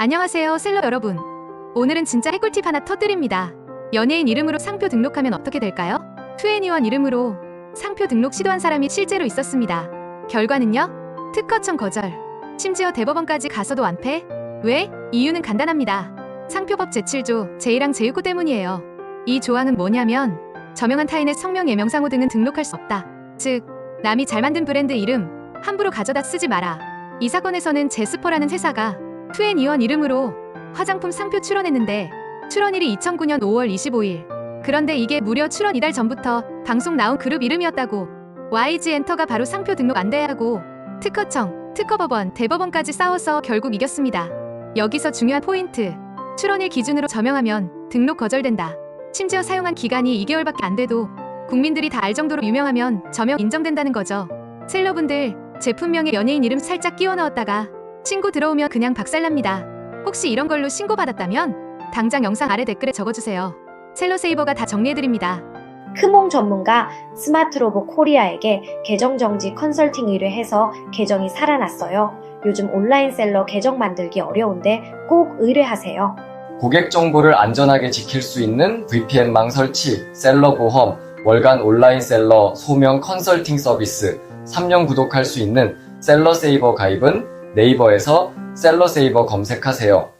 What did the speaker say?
안녕하세요, 셀러 여러분. 오늘은 진짜 해꿀팁 하나 터뜨립니다. 연예인 이름으로 상표 등록하면 어떻게 될까요? 투애니원 이름으로 상표 등록 시도한 사람이 실제로 있었습니다. 결과는요? 특허청 거절. 심지어 대법원까지 가서도 완패? 왜? 이유는 간단합니다. 상표법 제7조 제1항 제6호 때문이에요. 이 조항은 뭐냐면 저명한 타인의 성명 예명상호 등은 등록할 수 없다. 즉, 남이 잘 만든 브랜드 이름 함부로 가져다 쓰지 마라. 이 사건에서는 제스퍼라는 회사가 투앤이원 이름으로 화장품 상표 출원했는데 출원일이 2009년 5월 25일. 그런데 이게 무려 출원 이달 전부터 방송 나온 그룹 이름이었다고. YG 엔터가 바로 상표 등록 안 돼야 하고 특허청, 특허법원, 대법원까지 싸워서 결국 이겼습니다. 여기서 중요한 포인트. 출원일 기준으로 저명하면 등록 거절된다. 심지어 사용한 기간이 2개월밖에 안 돼도 국민들이 다 알 정도로 유명하면 저명 인정된다는 거죠. 셀러분들 제품명에 연예인 이름 살짝 끼워 넣었다가 신고 들어오면 그냥 박살납니다. 혹시 이런 걸로 신고받았다면 당장 영상 아래 댓글에 적어주세요. 셀러세이버가 다 정리해드립니다. 크몽 전문가 스마트로보 코리아에게 계정 정지 컨설팅 의뢰해서 계정이 살아났어요. 요즘 온라인 셀러 계정 만들기 어려운데 꼭 의뢰하세요. 고객 정보를 안전하게 지킬 수 있는 VPN망 설치, 셀러 보험, 월간 온라인 셀러 소명 컨설팅 서비스, 3년 구독할 수 있는 셀러 세이버 가입은 네이버에서 셀러세이버 검색하세요.